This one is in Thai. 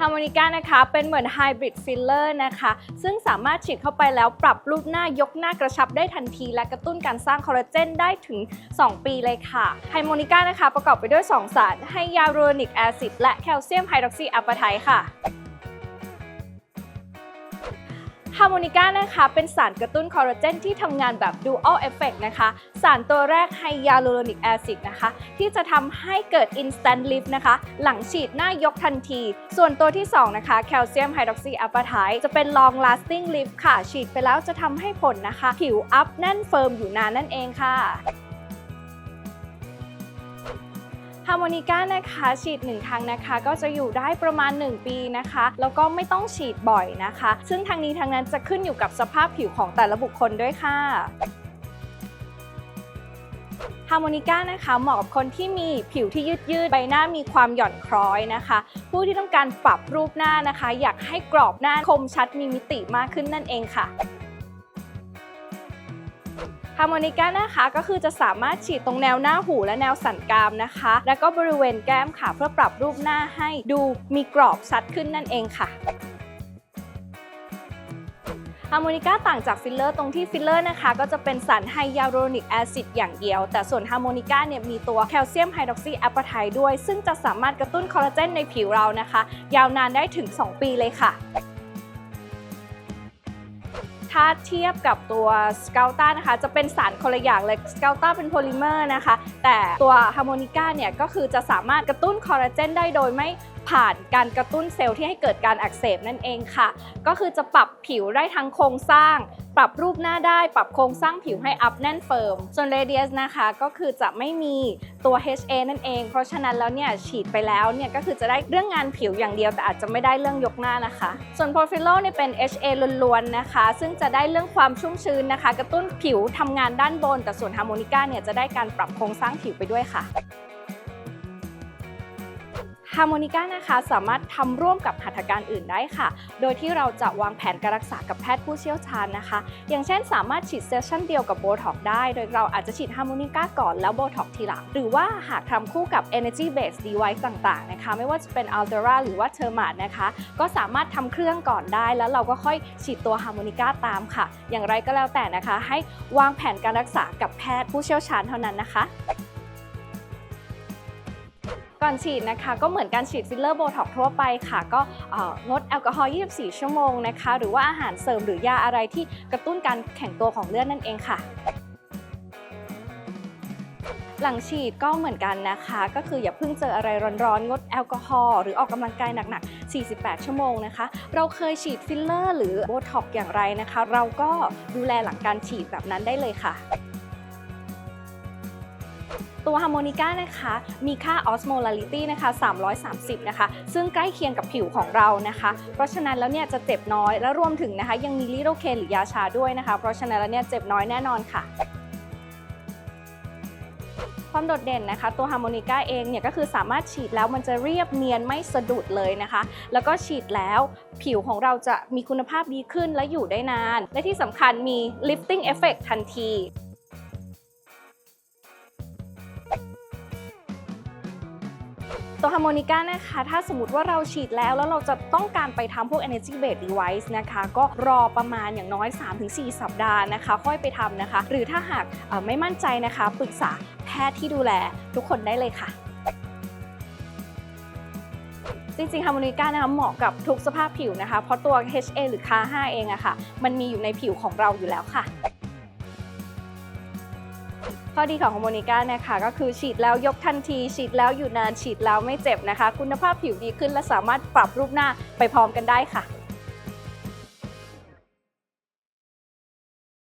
ฮาร์โมนิก้านะคะเป็นเหมือนไฮบริดฟิลเลอร์นะคะ ซึ่งสามารถฉีดเข้าไปแล้วปรับรูปหน้ายกหน้ากระชับได้ทันที และกระตุ้นการสร้างคอลลาเจนได้ถึง 2 ปีเลยค่ะไฮโมนิก้านะคะประกอบไปด้วย 2 สารไฮยาลูโรนิกแอซิดและแคลเซียมไฮดรอกซีอัปไทค่ะ ฮาร์โมนิก้านะคะ เป็นสารกระตุ้นคอลลาเจนที่ทำงานแบบ dual effect นะคะ สารตัวแรกไฮยาลูโรนิกแอซิดนะคะ ที่จะทำให้เกิด instant lift นะคะ หลังฉีดหน้ายกทันที ส่วนตัวที่ 2 นะคะแคลเซียมไฮดรอกซีอัปไทจะเป็น long lasting lift ค่ะ ฉีดไปแล้วจะทำให้ผลนะคะ ผิวอัพแน่นเฟิร์มอยู่นานนั่นเองค่ะ ฮาร์โมนิก้านะคะฉีด 1 ครั้งนะคะ ก็จะอยู่ได้ประมาณ 1 ปีนะคะ แล้วก็ไม่ต้องฉีดบ่อยนะคะ ซึ่งทางนี้ทางนั้นจะขึ้นอยู่กับสภาพผิวของแต่ละบุคคลด้วยค่ะฮาร์โมนิก้านะคะเหมาะกับคนที่มีผิวที่ยืดยืดใบหน้ามีความหย่อนคล้อยนะคะ ผู้ที่ต้องการปรับรูปหน้านะคะ อยากให้กรอบหน้าคมชัดมีมิติมากขึ้นนั่นเองค่ะ ฮาร์โมนิก้านะคะก็คือจะสามารถฉีดตรงแนวหน้าหูและแนวสันกรามนะคะ แล้วก็บริเวณแก้มค่ะ เพื่อปรับรูปหน้าให้ดูมีกรอบชัดขึ้นนั่นเองค่ะฮาร์โมนิก้าต่างจากฟิลเลอร์ตรงที่ฟิลเลอร์นะคะ ก็จะเป็นสารไฮยาลูโรนิกแอซิดอย่างเดียว แต่ส่วนฮาร์โมนิก้าเนี่ยมีตัวแคลเซียมไฮดรอกซีแอปไทด้วย ซึ่งจะสามารถกระตุ้นคอลลาเจนในผิวเรานะคะ ยาวนานได้ถึง 2 ปีเลยค่ะ ถ้าเทียบกับตัวสเกลต้านะคะ จะเป็นสารคนละอย่างเลยสเกลต้าเป็นโพลิเมอร์นะคะ แต่ตัวฮาร์โมนิก้าเนี่ยก็คือจะสามารถกระตุ้นคอลลาเจนได้โดยไม่ ผ่านการกระตุ้นเซลล์ที่ให้เกิดการอักเสบนั่นเองค่ะ ก็คือจะปรับผิวได้ทั้งโครงสร้าง ปรับรูปหน้าได้ ปรับโครงสร้างผิวให้อัพแน่นเฟิร์ม ส่วน Radius นะคะก็คือจะไม่มีตัว HA นั่นเอง เพราะฉะนั้นแล้วเนี่ยฉีดไปแล้วเนี่ยก็คือจะได้เรื่องงานผิวอย่างเดียวแต่อาจจะไม่ได้เรื่องยกหน้านะคะ ส่วน Porfilo เนี่ยเป็น HA ล้วนๆนะคะ ซึ่งจะได้เรื่องความชุ่มชื้นนะคะ กระตุ้นผิวทำงานด้านบน แต่ส่วน Harmonica เนี่ยจะได้การปรับโครงสร้างผิวไปด้วยค่ะ ฮาร์โมนิก้านะคะสามารถทำร่วมกับหัตถการอื่นได้ค่ะ โดยที่เราจะวางแผนการรักษากับแพทย์ผู้เชี่ยวชาญนะคะ อย่างเช่นสามารถฉีดเซสชั่นเดียวกับโบท็อกได้ โดยเราอาจจะฉีดฮาร์โมนิก้าก่อนแล้วโบท็อกทีหลัง หรือว่าหากทำคู่กับ Energy Base Device ต่างๆนะคะ ไม่ว่าจะเป็น Altera หรือว่า t e r m a t นะคะ ก็สามารถทำเครื่องก่อนได้ แล้วเราก็ค่อยฉีดตัวฮาร์โมนิก้าตามค่ะ อย่างไรก็แล้วแต่นะคะ ให้วางแผนการรักษากับแพทย์ผู้เชี่ยวชาญเท่านั้นนะคะ ก่อนฉีดนะคะก็เหมือนการฉีดฟิลเลอร์โบท็อกทั่วไปค่ะ ก็งดแอลกอฮอล์ 24 ชั่วโมงนะคะ หรือว่าอาหารเสริมหรือยาอะไรที่กระตุ้นการแข็งตัวของเลือดนั่นเองค่ะหลังฉีดก็เหมือนกันนะคะ ก็คืออย่าเพิ่งเจออะไรร้อนๆ งดแอลกอฮอล์หรือออกกำลังกายหนักๆ 48 ชั่วโมงนะคะ เราเคยฉีดฟิลเลอร์หรือโบท็อกอย่างไรนะคะ เราก็ดูแลหลังการฉีดแบบนั้นได้เลยค่ะ ตัวฮาร์โมนิก้านะคะ มีค่า osmolality นะคะ 330 นะคะ ซึ่งใกล้เคียงกับผิวของเรานะคะ เพราะฉะนั้นแล้วเนี่ยจะเจ็บน้อย และรวมถึงนะคะ ยังมีลิโดเคนหรือยาชาด้วยนะคะ เพราะฉะนั้นแล้วเนี่ยเจ็บน้อยแน่นอนค่ะความโดดเด่นนะคะ ตัวฮาร์โมนิก้าเองเนี่ยก็คือสามารถฉีดแล้วมันจะเรียบเนียนไม่สะดุดเลยนะคะ แล้วก็ฉีดแล้วผิวของเราจะมีคุณภาพดีขึ้นและอยู่ได้นาน และที่สำคัญมี lifting effect ทันที ตัวฮาร์โมนิก้านะคะ ถ้าสมมติว่าเราฉีดแล้วแล้วเราจะต้องการไปทำพวก energy based device นะคะ ก็รอประมาณอย่างน้อย 3-4 สัปดาห์นะคะ ค่อยไปทำนะคะ หรือถ้าหากไม่มั่นใจนะคะ ปรึกษาแพทย์ที่ดูแลทุกคนได้เลยค่ะจริงๆฮาร์โมนิก้านะคะเหมาะกับทุกสภาพผิวนะคะ เพราะตัว HA หรือ CA5 เองอะค่ะ มันมีอยู่ในผิวของเราอยู่แล้วค่ะ ข้อดีของฮาร์โมนิก้านะคะก็คือฉีดแล้วยกทันที ฉีดแล้วอยู่นานฉีดแล้วไม่เจ็บนะคะ คุณภาพผิวดีขึ้นและสามารถปรับรูปหน้าไปพร้อมกันได้ค่ะ